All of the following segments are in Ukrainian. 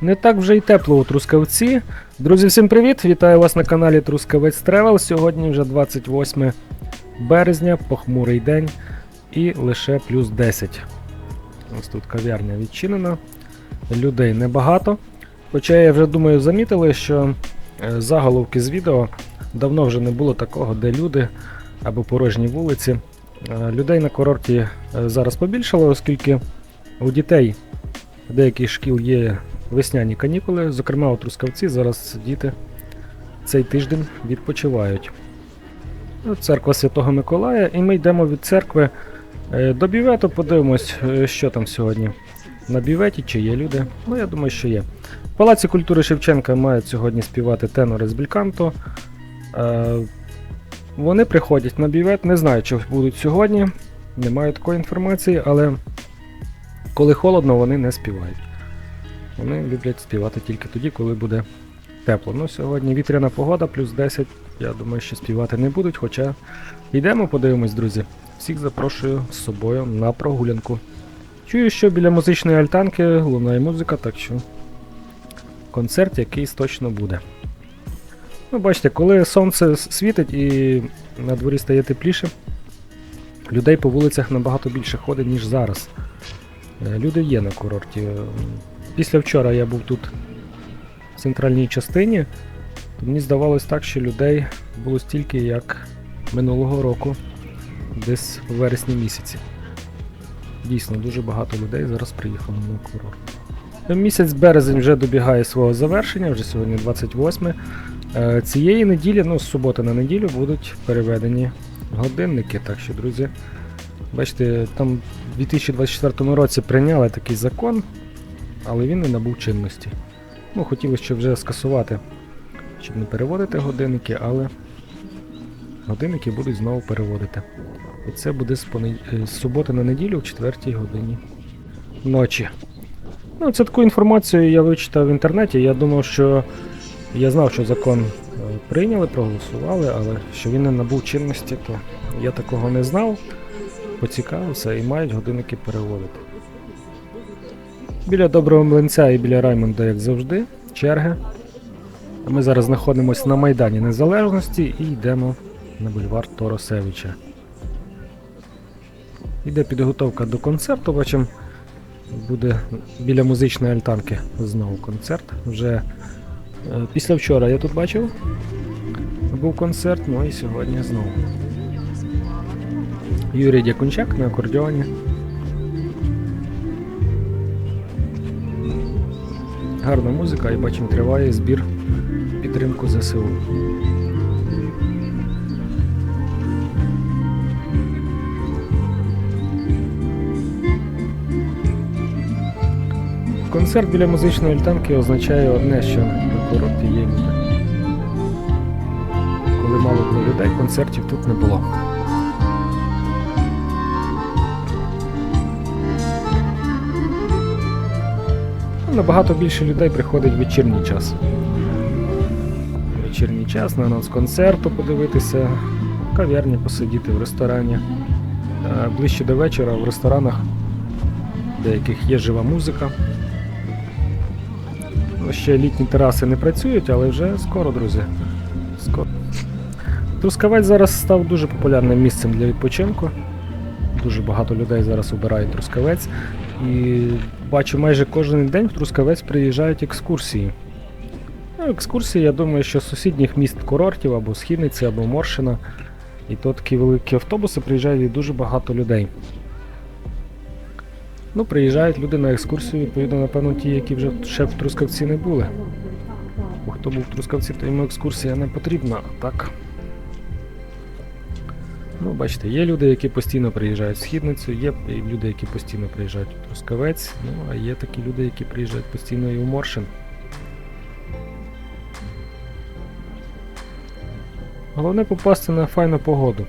Не так вже й тепло у Трускавці. Друзі, всім привіт! Вітаю вас на каналі Трускавець Тревел. Сьогодні вже 28 березня, похмурий день і лише плюс 10. Ось тут кав'ярня відчинена. Людей небагато. Хоча я вже думаю, замітили, що е, заголовки з відео давно вже не було такого, де люди або порожні вулиці. Е, Людей на курорті е, зараз побільшало, оскільки у дітей деяких шкіл є весняні канікули. Зокрема, у Трускавці зараз діти цей тиждень відпочивають. Ну, Церква Святого Миколая, і ми йдемо від церкви е, до бювету, подивимось, е, що там сьогодні на бюветі, чи є люди. Ну, я думаю, що є. В Палаці культури Шевченка мають сьогодні співати тенори з Бельканто. Е, Вони приходять на бювет, не знаю, чи будуть сьогодні. Не маю такої інформації, але коли холодно, вони не співають. Вони люблять співати тільки тоді, коли буде тепло. Ну, сьогодні вітряна погода, плюс 10. Я думаю, що співати не будуть, хоча йдемо, подивимось, друзі. Всіх запрошую з собою на прогулянку. Чую, що біля музичної альтанки лунає музика, так що концерт якийсь точно буде. Ну, бачите, коли сонце світить і на дворі стає тепліше, людей по вулицях набагато більше ходить, ніж зараз. Е, Люди є на курорті. Е, Після вчора я був тут в центральній частині, то мені здавалось так, що людей було стільки, як минулого року, десь у вересні місяці. Дійсно, дуже багато людей зараз приїхало на курорт. Місяць березень вже добігає свого завершення, вже сьогодні 28. Е, Цієї неділі, ну, з суботи на неділю, будуть переведені годинники. Так що, друзі, бачите, там в 2024 році прийняли такий закон, але він не набув чинності. Ну, хотілося ще вже скасувати, щоб не переводити годинники, але годинники будуть знову переводити. І це буде з, понед... е, з суботи на неділю в 4 годині ночі. Ну, це таку інформацію я вичитав в інтернеті. Я думав, що я знав, що закон е, прийняли, проголосували, але що він не набув чинності, то я такого не знав. Поцікавився і мають годинники переводити. Біля доброго млинця і біля Раймонда, як завжди, черги. Ми зараз знаходимося на Майдані Незалежності і йдемо на бульвар Торосевича. Іде підготовка до концерту, бачимо, буде біля музичної альтанки знову концерт. Вже е, після вчора я тут бачив. Був концерт, ну і сьогодні знову. Юрій Дякунчак на акордеоні. Гарна музика і бачимо, триває збір підтримку ЗСУ. Концерт біля музичної альтанки означає одне, що на курорті є люди. Коли мало було людей, концертів тут не було. Набагато більше людей приходить в вечірній час. Вечірній час на анонс концерту подивитися, в кав'ярні посидіти в ресторані. Е, Ближче до вечора в ресторанах деяких є жива музика. Ну, Ще літні тераси не працюють, але вже скоро, друзі. Скоро. Трускавець зараз став дуже популярним місцем для відпочинку. Дуже багато людей зараз обирають Трускавець. І бачу, майже кожен день в Трускавець приїжджають екскурсії. Ну, екскурсії, я думаю, що з сусідніх міст курортів або Східниці, або Моршина. І то такі великі автобуси приїжджають і дуже багато людей. Ну, приїжджають люди на екскурсію, відповідно, напевно, ті, які вже ще в Трускавці не були. Бо хто був в Трускавці, то йому екскурсія не потрібна, так. Ну, бачите, є люди, які постійно приїжджають в східницю, є люди, які постійно приїжджають у Трускавець, ну а є такі люди, які приїжджають постійно і у Моршин. Головне попасти на файну погоду,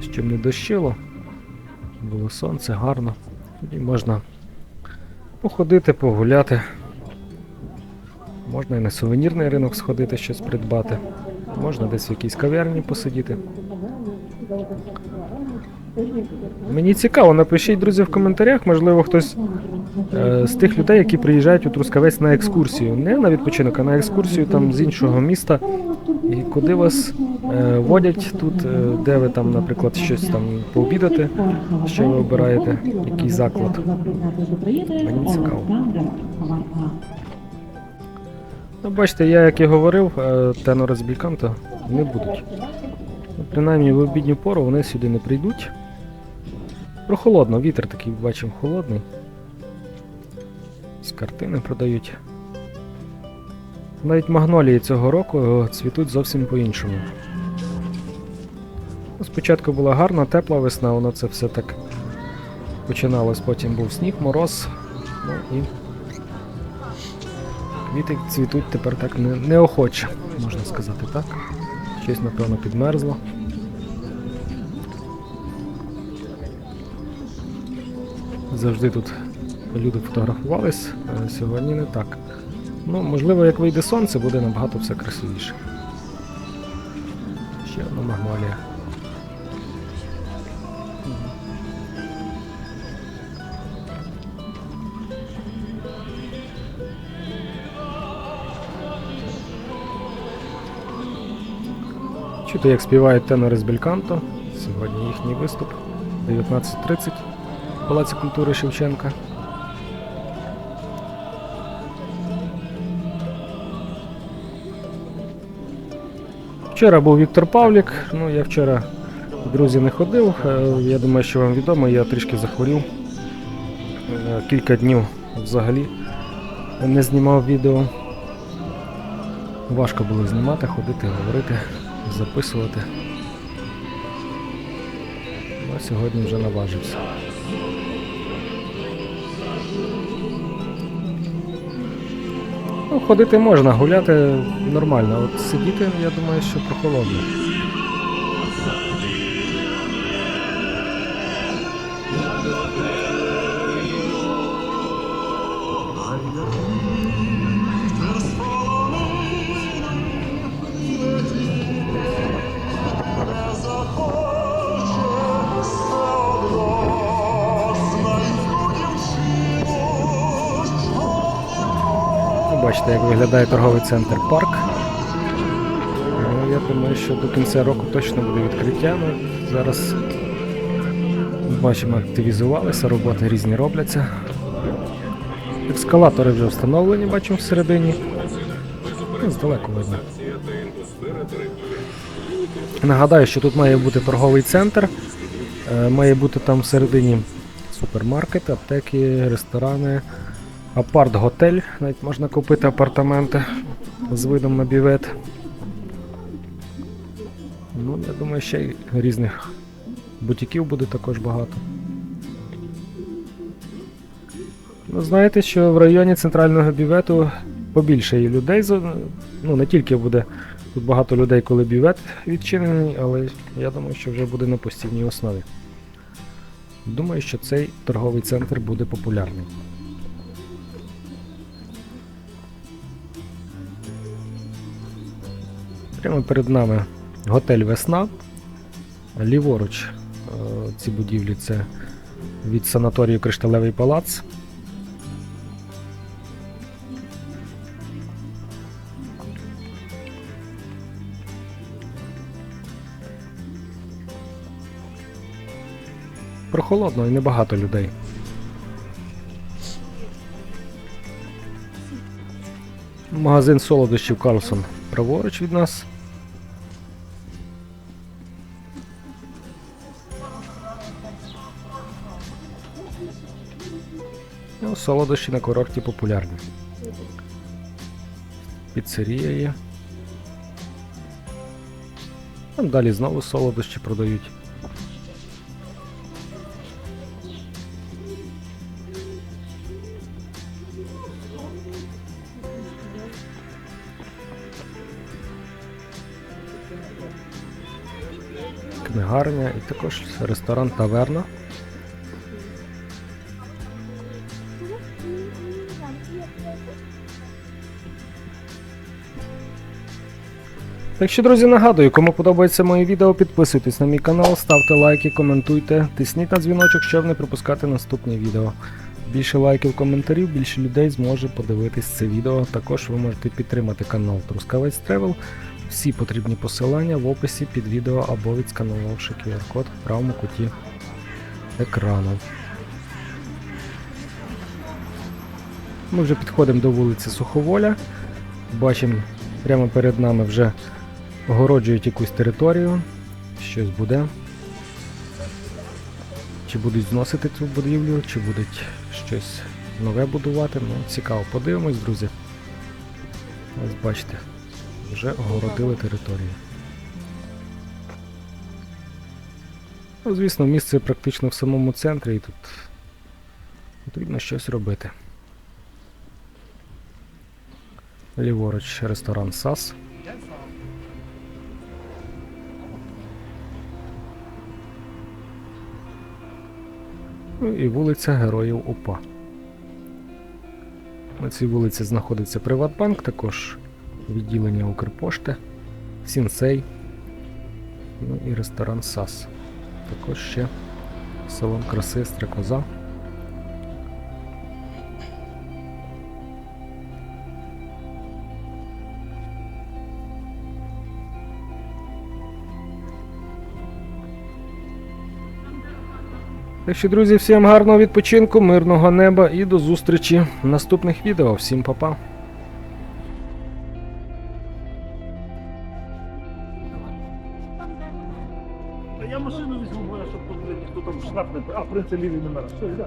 щоб не дощило, було сонце гарно. Тоді можна походити, погуляти. Можна і на сувенірний ринок сходити, щось придбати. Можна десь в якійсь кав'ярні посидіти. Мені цікаво, напишіть, друзі, в коментарях, можливо, хтось е, з тих людей, які приїжджають у Трускавець на екскурсію. Не на відпочинок, а на екскурсію там з іншого міста. І куди вас е, водять тут, е, де ви там, наприклад, щось там пообідати, що ви обираєте, який заклад. Мені цікаво. Ну, бачите, я як і говорив, е, тенори з Бельканто не будуть. Принаймні в обідню пору вони сюди не прийдуть. Прохолодно, вітер такий бачимо холодний. З картини продають. Навіть магнолії цього року е, цвітуть зовсім по-іншому. Ну, Спочатку була гарна, тепла весна, воно це все так починалось, потім був сніг, мороз. Ну і квіти цвітуть тепер так неохоче, можна сказати так. Щось, напевно, підмерзло. Завжди тут люди фотографувались, а сьогодні не так. Ну, можливо, як вийде сонце, буде набагато все красивіше. Ще одна магнолія. Чути, як співають тенори з Бельканто. Сьогодні їхній виступ 19.30 в Палаці культури Шевченка. Вчора був Віктор Павлік. Ну, я вчора, друзі, не ходив. Е, Я думаю, що вам відомо, я трішки захворів. Е, Кілька днів взагалі не знімав відео. Важко було знімати, ходити, говорити, записувати. Ну, а сьогодні вже наважився. Ну, ходити можна, гуляти нормально. От сидіти, я думаю, що прохолодно. Бачите, як виглядає торговий центр парк. Ну, я думаю, що до кінця року точно буде відкриття. Ну, зараз бачимо, активізувалися, роботи різні робляться. Ескалатори вже встановлені, бачимо всередині. Ну, здалеку видно. Нагадаю, що тут має бути торговий центр, е, має бути там всередині супермаркети, аптеки, ресторани, апарт-готель. Навіть можна купити апартаменти з видом на бівет. Ну, я думаю, ще й різних бутіків буде також багато. Ну, знаєте, що в районі центрального бівету побільше є людей. Ну, не тільки буде тут багато людей, коли бівет відчинений, але я думаю, що вже буде на постійній основі. Думаю, що цей торговий центр буде популярний. Прямо перед нами готель Весна. Ліворуч е, ці будівлі це від санаторію Кришталевий палац. Прохолодно і небагато людей. Магазин солодощів Карлсон праворуч від нас. Ну, солодощі на курорті популярні. Піцерія є. Там далі знову солодощі продають. Книгарня і також ресторан Таверна. Так що, друзі, нагадую, кому подобається моє відео, підписуйтесь на мій канал, ставте лайки, коментуйте, тисніть на дзвіночок, щоб не пропускати наступні відео. Більше лайків, коментарів, більше людей зможе подивитись це відео. Також ви можете підтримати канал Трускавець Travel. Всі потрібні посилання в описі під відео або відсканувавши QR-код в правому куті екрану. Ми вже підходимо до вулиці Суховоля. Бачимо, прямо перед нами вже огороджують якусь територію. Щось буде. Чи будуть зносити цю будівлю, чи будуть щось нове будувати. Ну, цікаво, подивимось, друзі. Ось бачите, вже огородили територію. Ну, звісно, місце практично в самому центрі і тут потрібно щось робити. Ліворуч ресторан САС. Ну і вулиця Героїв УПА. На цій вулиці знаходиться Приватбанк, також відділення Укрпошти, Сінсей, ну і ресторан САС. Також ще салон краси Стрекоза. Так що, друзі, всім гарного відпочинку, мирного неба і до зустрічі в наступних відео. Всім па-па! Я машину візьму, бо я щоб тут ніхто там штраф не... А, в принципі, лівий номер. Все, йде.